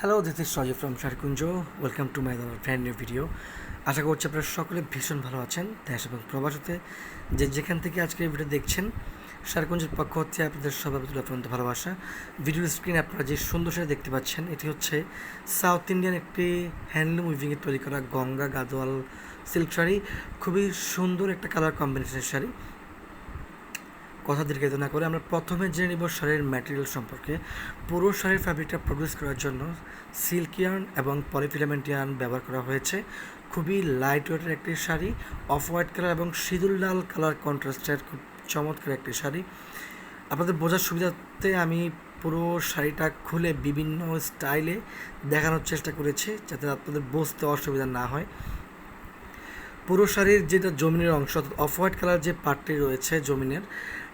Hello this is from Sharkunj welcome to my brand new video আশা করছি আপনারা সকলে ভীষণ ভালো আছেন দেশ এবং প্রবাসতে। যে যেখান থেকে আজকে এই ভিডিও দেখছেন শারকুঞ্জের পক্ষ হচ্ছে আপনাদের সবাই অত্যন্ত ভালোবাসা। ভিডিও স্ক্রিনে আপনারা যে সুন্দর শাড়ি দেখতে পাচ্ছেন, এটি হচ্ছে সাউথ ইন্ডিয়ান একটি হ্যান্ডলুম উইভিংয়ে তৈরি করা গঙ্গা গাদোয়াল সিল্ক শাড়ি। খুবই সুন্দর একটা কালার কম্বিনেশনের শাড়ি। কথা দীর্ঘায়িত না করে আমরা প্রথমে জেনে নিব শাড়ির ম্যাটেরিয়াল সম্পর্কে। পুরো শাড়ির ফ্যাব্রিকটা প্রডিউস করার জন্য সিল্ক ইয়ার্ন এবং পলিফিলামেন্ট ইয়ার্ন ব্যবহার করা হয়েছে। খুবই লাইট ওয়েটের একটি শাড়ি অফ হোয়াইট কালার এবং সিঁদুর লাল কালার কন্ট্রাস্টের খুব চমৎকার একটি শাড়ি। আপনাদের বোঝার সুবিধাতে আমি পুরো শাড়িটা খুলে বিভিন্ন স্টাইলে দেখানোর চেষ্টা করেছি যাতে আপনাদের বুঝতে অসুবিধা না হয়। পুরো শাড়ির যেটা জমিনের অংশ অফ হোয়াইট কালার যে পার্টটি রয়েছে জমিনের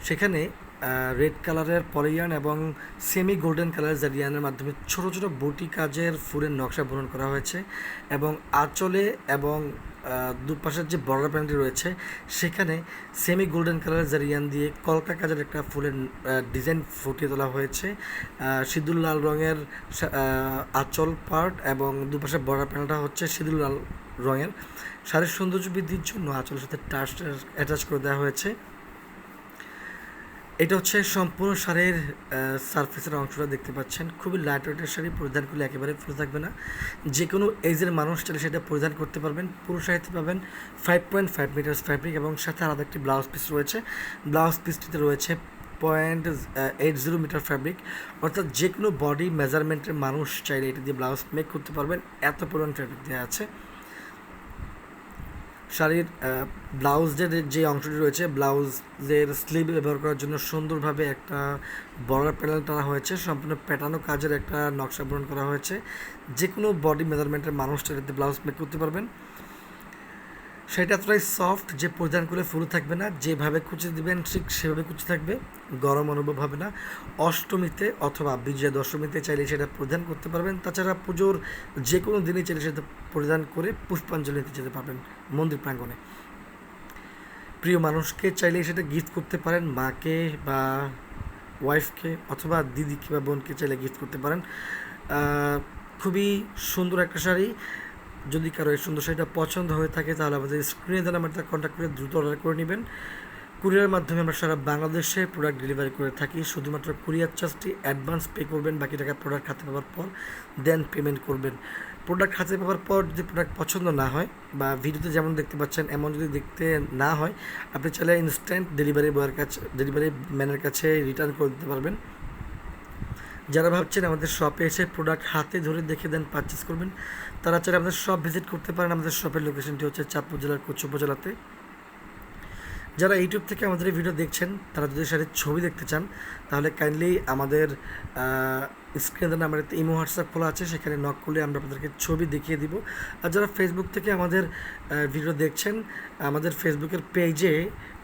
সেখানে রেড কালারের পলিয়ান এবং সেমি গোল্ডেন কালারের জারিয়ানের মাধ্যমে ছোট ছোট বটি কাজের ফুলের নকশা বরণ করা হয়েছে এবং আঁচলে এবং দুপাশের যে বর্ডার প্যান্টটি রয়েছে, সেখানে সেমি গোল্ডেন কালারের জারিয়ান দিয়ে কলকা কাজের একটা ফুলের ডিজাইন ফুটিয়ে তোলা হয়েছে। সিঁদুর লাল রঙের আঁচল পার্ট এবং দুপাশের বর্ডার প্যান্টটা হচ্ছে সিঁদুর লাল রঙের। শাড়ির সৌন্দর্য বৃদ্ধির জন্য আঁচলের সাথে টাচ অ্যাটাচ করে দেওয়া হয়েছে। এটা হচ্ছে সম্পূর্ণ শাড়ির সারফেসের অংশটা দেখতে পাচ্ছেন। খুবই লাইট ওয়েটের শাড়ি পরিধান করলে একেবারে ফুলে থাকবে না। যে কোনো এজের মানুষ চাইলে সেটা পরিধান করতে পারবেন। পুরো শাড়িতে পাবেন five point five metres fabric এবং সাথে আলাদা একটি ব্লাউজ পিস রয়েছে। ব্লাউজ পিসটিতে রয়েছে point eight zero metre fabric অর্থাৎ যে কোনো বডি মেজারমেন্টের মানুষ চাইলে এটা দিয়ে ব্লাউজ মেক করতে পারবেন। এত পরিমাণ ফ্যাব্রিক দেওয়া আছে। শাড়ির ব্লাউজের যে অংশটি রয়েছে, ব্লাউজের স্লিভ ব্যবহার করার জন্য সুন্দরভাবে একটা বর্ডার প্যানেল টানা হয়েছে। সম্পূর্ণ প্যাটানো কাজের একটা নকশা বরণ করা হয়েছে। যে কোনো বডি মেজারমেন্টের মানুষটা এটাতে ব্লাউজ মেক করতে পারবেন। সেটা এতটাই সফট যে পরিধান করে ফুলে থাকবে না। যেভাবে কুচি দিবেন ঠিক সেভাবে কুচি থাকবে, গরম অনুভব হবে না। অষ্টমীতে অথবা বিজয়া দশমীতে চাইলে সেটা পরিধান করতে পারবেন। তাছাড়া পুজোর যে কোনো দিনে চাইলে সেটা পরিধান করে পুষ্পাঞ্জলি নিতে যেতে পারবেন মন্দির প্রাঙ্গণে। প্রিয় মানুষকে চাইলে সেটা গিফট করতে পারেন, মাকে বা ওয়াইফকে অথবা দিদিকে বা বোনকে চাইলে গিফট করতে পারেন। খুবই সুন্দর একটা শাড়ি। যদি কারও এই সুন্দর শাড়িটা পছন্দ হয়ে থাকে, তাহলে আমাদের স্ক্রিনে দেওয়া নাম্বারটা কন্ট্যাক্ট করে দ্রুত অর্ডার করে নেবেন। কুরিয়ার মাধ্যমে আমরা সারা বাংলাদেশে প্রোডাক্ট ডেলিভারি করে থাকি। শুধুমাত্র কুরিয়ার চার্জটি অ্যাডভান্স পে করবেন, বাকি টাকা প্রোডাক্ট হাতে পাওয়ার পর দেন পেমেন্ট করবেন। প্রোডাক্ট হাতে পাওয়ার পর যদি প্রোডাক্ট পছন্দ না হয় বা ভিডিওতে যেমন দেখতে পাচ্ছেন, এমন যদি দেখতে না হয়, আপনি চাইলে ইনস্ট্যান্ট ডেলিভারি বয়ের কাছে ডেলিভারি ম্যানের কাছে রিটার্ন করে দিতে পারবেন। যারা ভাবছেন আমাদের শপে এসে প্রোডাক্ট হাতে ধরে দেখে দেন পারচেস করবেন, তারা চাই আমাদের শপ ভিজিট করতে পারেন। আমাদের শপের লোকেশনটি হচ্ছে চাঁদপুর জেলার কচু উপজেলাতে। যারা ইউটিউব থেকে আমাদের এই ভিডিও দেখছেন, তারা যদি শাড়ির ছবি দেখতে চান, তাহলে কাইন্ডলি আমাদের স্ক্রিনের নাম্বার ইমো হোয়াটসঅ্যাপ খোলা আছে, সেখানে নক করলে আমরা আপনাদেরকে ছবি দেখিয়ে দিব। আর যারা ফেসবুক থেকে আমাদের ভিডিও দেখছেন, আমাদের ফেসবুকের পেজে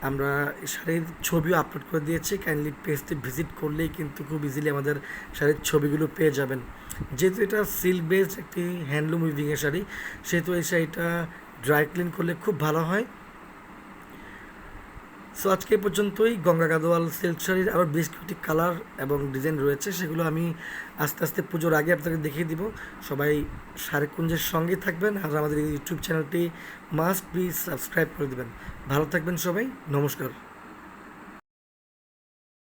আমরা শাড়ির ছবিও আপলোড করে দিয়েছি। কাইন্ডলি পেজটি ভিজিট করলেই কিন্তু খুব ইজিলি আমাদের শাড়ির ছবিগুলো পেয়ে যাবেন। যেহেতু এটা সিল্ক বেসড একটি হ্যান্ডলুম উইভিংয়ের শাড়ি, সেহেতু এই শাড়িটা ড্রাই ক্লিন করলে খুব ভালো হয়। সো আজকে পর্যন্তই। গঙ্গা গাদোয়াল সিল্ক শাড়ির আবার বেশ কয়েকটি কালার এবং ডিজাইন রয়েছে, সেগুলো আমি আস্তে আস্তে পুজোর আগে আপনাকে দেখিয়ে দিব। সবাই কুঞ্জের সঙ্গে থাকবেন আর আমাদের ইউটিউব চ্যানেলটি মাস্ট বি সাবস্ক্রাইব করে দেবেন। ভালো থাকবেন সবাই, নমস্কার।